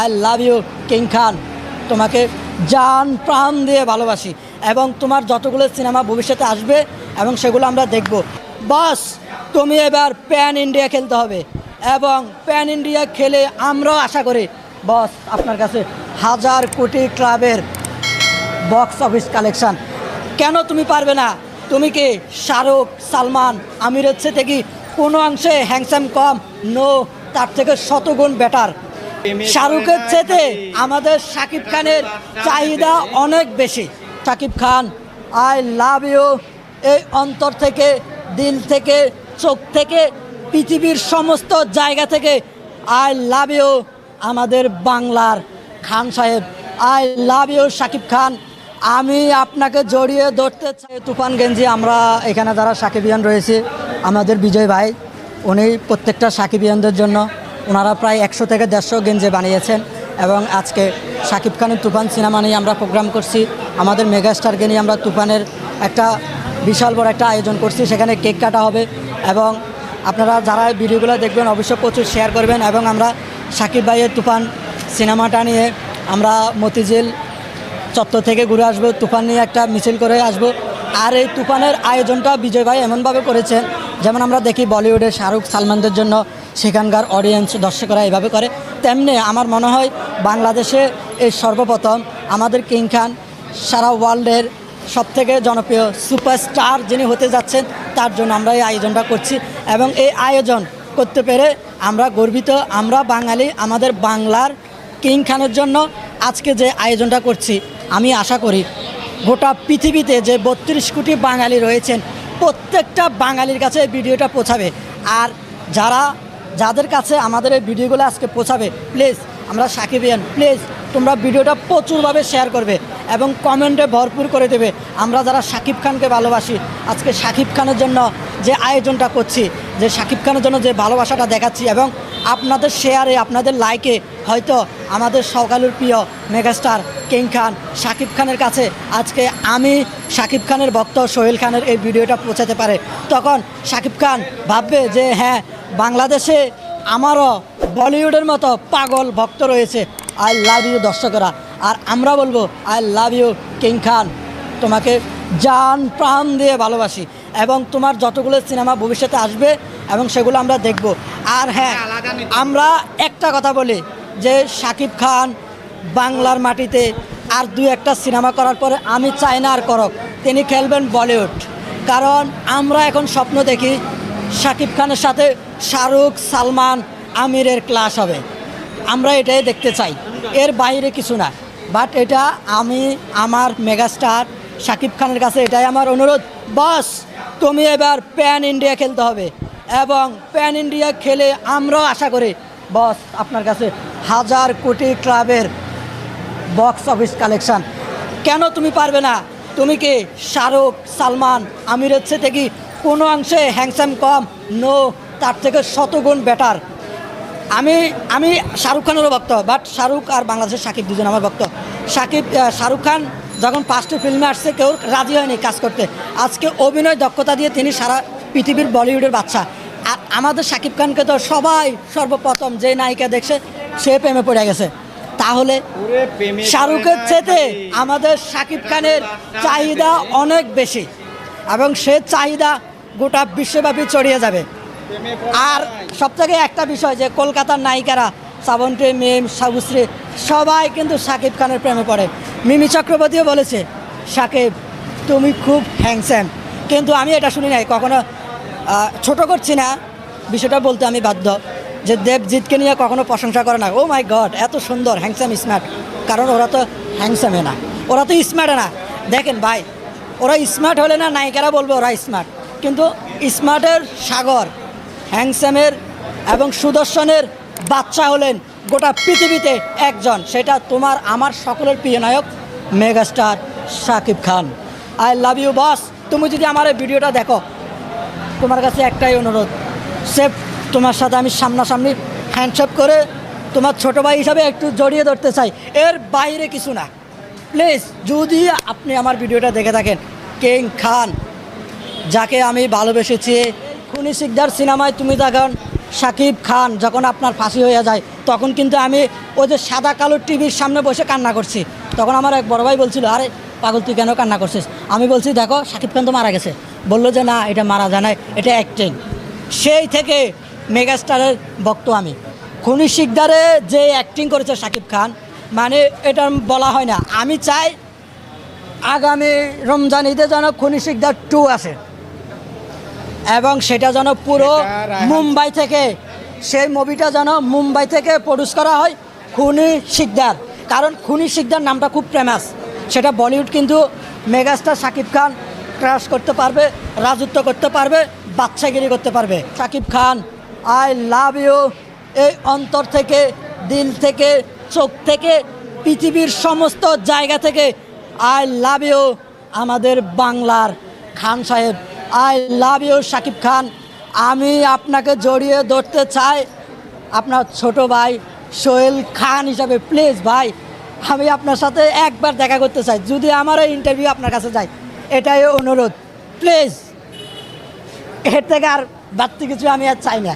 I love you king Khan তোমাকে জান, প্রাণ দিয়ে ভালোবাসি এবং তোমার যতগুলো সিনেমা ভবিষ্যতে আসবে এবং সেগুলো আমরা দেখব। বাস, তুমি এবার প্যান ইন্ডিয়া খেলতে হবে এবং প্যান ইন্ডিয়া খেলে আমরাও আশা করি, বস, আপনার কাছে হাজার কোটি ক্লাবের বক্স অফিস কালেকশন কেন তুমি পারবে না? তুমি কি শাহরুখ, সালমান আমিরের থেকে কি কোনো অংশে হ্যাংসাম কম? নো তার থেকে শতগুণ বেটার শাহরুখের চেতে আমাদের শাকিব খানের চাহিদা অনেক বেশি। Shakib Khan, I love you. এই অন্তর থেকে, দিল থেকে, চোখ থেকে, পৃথিবীর সমস্ত জায়গা থেকে আই লাভ ইউ আমাদের বাংলার খান সাহেব। I love you Shakib Khan. আমি আপনাকে জড়িয়ে ধরতে চাই তুফান গেঞ্জি। আমরা এখানে যারা সাকিবিয়ান রয়েছে, আমাদের বিজয় ভাই, উনি প্রত্যেকটা সাকিবিয়ানদের জন্য ওনারা প্রায় একশো থেকে দেড়শো গেঞ্জে বানিয়েছেন এবং আজকে সাকিব খানের তুফান সিনেমা নিয়ে আমরা প্রোগ্রাম করছি। আমাদের মেগাস্টারকে নিয়ে আমরা তুফানের একটা বিশাল বড় একটা আয়োজন করছি, সেখানে কেক কাটা হবে এবং আপনারা যারা ভিডিওগুলো দেখবেন অবশ্যই প্রচুর শেয়ার করবেন এবং আমরা সাকিব ভাইয়ের তুফান সিনেমাটা নিয়ে আমরা মতিঝিল চত্বর থেকে ঘুরে আসব, তুফান নিয়ে একটা মিছিল করে আসব। আর এই তুফানের আয়োজনটা বিজয় ভাই এমনভাবে করেছেন যেমন আমরা দেখি বলিউডে শাহরুখ সালমানদের জন্য সেখানকার অডিয়েন্স দর্শকরা এইভাবে করে। তেমনি আমার মনে হয় বাংলাদেশে এই সর্বপ্রথম আমাদের কিং খান সারা ওয়ার্ল্ডের সবথেকে জনপ্রিয় সুপারস্টার যিনি হতে যাচ্ছেন, তার জন্য আমরা এই আয়োজনটা করছি। এবং এই আয়োজন করতে পেরে আমরা গর্বিত, আমরা বাঙালি, আমাদের বাংলার কিং খানের জন্য আজকে যে আয়োজনটা করছি, আমি আশা করি গোটা পৃথিবীতে যে বত্রিশ কোটি বাঙালি রয়েছেন, প্রত্যেকটা বাঙালির কাছে এই ভিডিওটা পৌঁছাবে। আর যারা, যাদের কাছে আমাদের এই ভিডিওগুলো আজকে পৌঁছাবে, প্লিজ আমরা সাকিবিয়ান প্লিজ তোমরা ভিডিওটা প্রচুরভাবে শেয়ার করবে এবং কমেন্টে ভরপুর করে দেবে। আমরা যারা সাকিব খানকে ভালোবাসি, আজকে সাকিব খানের জন্য যে আয়োজনটা করছি, যে সাকিব খানের জন্য যে ভালোবাসাটা দেখাচ্ছি এবং আপনাদের শেয়ারে আপনাদের লাইকে হয়তো আমাদের সকালের প্রিয় মেগাস্টার কিং খান সাকিব খানের কাছে আজকে আমি সাকিব খানের ভক্ত সোহেল খানের এই ভিডিওটা পৌঁছাতে পারে। তখন সাকিব খান ভাববে যে হ্যাঁ বাংলাদেশে আমারও বলিউডের মতো পাগল ভক্ত রয়েছে। আই লাভ ইউ দর্শকরা। আর আমরা বলব I love you king Khan তোমাকে জান প্রাণ দিয়ে ভালোবাসি। এবং তোমার যতগুলো সিনেমা ভবিষ্যতে আসবে এবং সেগুলো আমরা দেখব। আর হ্যাঁ আমরা একটা কথা বলি যে শাকিব খান বাংলার মাটিতে আর দুই একটা সিনেমা করার পরে আমি চাই না আর করক তিনি খেলবেন বলিউড। কারণ আমরা এখন স্বপ্ন দেখি শাকিব খানের সাথে শাহরুখ সালমান আমিরের ক্লাস হবে। আমরা এটাই দেখতে চাই। এর বাইরে কিছু না। বাট এটা আমি আমার মেগাস্টার শাকিব খানের কাছে এটাই আমার অনুরোধ। বস, তুমি এবার প্যান ইন্ডিয়া খেলতে হবে এবং প্যান ইন্ডিয়া খেলে আমরাও আশা করি, বস, আপনার কাছে হাজার কোটি ক্লাবের বক্স অফিস কালেকশন কেন তুমি পারবে না? তুমি কি শাহরুখ, সালমান আমিরের থেকে কোনো অংশে হ্যাংসাম কম? নো তার থেকে শতগুণ বেটার আমি আমি শাহরুখ খানেরও ভক্ত বাট শাহরুখ আর বাংলাদেশের সাকিব দুজন আমার ভক্ত। সাকিব শাহরুখ খান যখন পাঁচটি ফিল্মে আসছে কেউ রাজি হয়নি কাজ করতে। আজকে অভিনয় দক্ষতা দিয়ে তিনি সারা পৃথিবীর বলিউডের বাচ্চা আর আমাদের সাকিব খানকে তো সবাই সর্বপ্রথম যে নায়িকা দেখছে সে প্রেমে পড়ে গেছে। তাহলে শাহরুখের চেতে আমাদের সাকিব খানের চাহিদা অনেক বেশি। এবং সে চাহিদা গোটা বিশ্বব্যাপী ছড়িয়ে যাবে। আর সবথেকে একটা বিষয় যে কলকাতার নায়িকারা শ্রাবন্তী মেম, সাবুশ্রী, সবাই কিন্তু সাকিব খানের প্রেমে পড়ে। মিমি চক্রবর্তীও বলেছে, সাকিব, তুমি খুব হ্যাংস্যাম কিন্তু আমি এটা শুনি নাই, কখনো ছোট করছি না। বিষয়টা বলতে আমি বাধ্য যে দেবজিৎকে নিয়ে কখনো প্রশংসা করে না। ও মাই গড এত সুন্দর হ্যাংস্যাম স্মার্ট কারণ ওরা তো হ্যাংস্যামে না। ওরা তো স্মার্টে না। দেখেন ভাই, ওরা স্মার্ট হলে না নায়িকারা বলবে ওরা স্মার্ট কিন্তু স্মার্টের সাগর হ্যাংস্যামের এবং সুদর্শনের বাচ্চা হলেন গোটা পৃথিবীতে একজন। সেটা তোমার, আমার সকলের প্রিয় নায়ক, megastar Shakib Khan. I love you boss তুমি যদি আমার এই ভিডিওটা দেখো, তোমার কাছে একটাই অনুরোধ সেফ তোমার সাথে আমি সামনাসামনি হ্যান্ডশেপ করে তোমার ছোট ভাই হিসাবে একটু জড়িয়ে ধরতে চাই। এর বাইরে কিছু না। প্লিজ যদি আপনি আমার ভিডিওটা দেখে থাকেন, কিং খান, যাকে আমি ভালোবেসেছি, খুনি সিকদার সিনেমায় তুমি তখন শাকিব খান যখন আপনার ফাঁসি হয়ে যায়, তখন কিন্তু আমি ওই যে সাদা কালো টিভির সামনে বসে কান্না করছি। তখন আমার এক বড় ভাই বলছিল, আরে পাগল, তুই কেন কান্না করছিস? আমি বলছি, দেখো শাকিব খান তো মারা গেছে। বলল যে, না, এটা মারা যায় না এটা অ্যাক্টিং সেই থেকে মেগাস্টারের ভক্ত আমি। খুনি শিকদারে যে অ্যাক্টিং করেছে শাকিব খান মানে এটা বলা হয় না। আমি চাই আগামী রমজান ঈদে যেন খুনি শিকদার টু আসে। এবং সেটা যেন পুরো মুম্বাই থেকে সেই মুভিটা যেন মুম্বাই থেকে প্রডিউস করা হয় খুনি শিকদার। কারণ খুনি শিকদার নামটা খুব ফেমাস সেটা বলিউড কিন্তু মেগাস্টার শাকিব খান ক্রাশ করতে পারবে রাজত্ব করতে পারবে বাচ্চাগিরি করতে পারবে। Shakib Khan I love you এই অন্তর থেকে দিল থেকে চোখ থেকে পৃথিবীর সমস্ত জায়গা থেকে আই লাভ ইউ আমাদের বাংলার খান সাহেব। I love you Sakib Khan. আমি আপনাকে জড়িয়ে ধরতে চাই আপনার ছোট ভাই সোহেল খান হিসাবে। প্লিজ ভাই, আমি আপনার সাথে একবার দেখা করতে চাই। যদি আমার ইন্টারভিউ আপনার কাছে যায়, এটাই অনুরোধ। প্লিজ, এর থেকে আর বাড়তি কিছু আমি আর চাই না।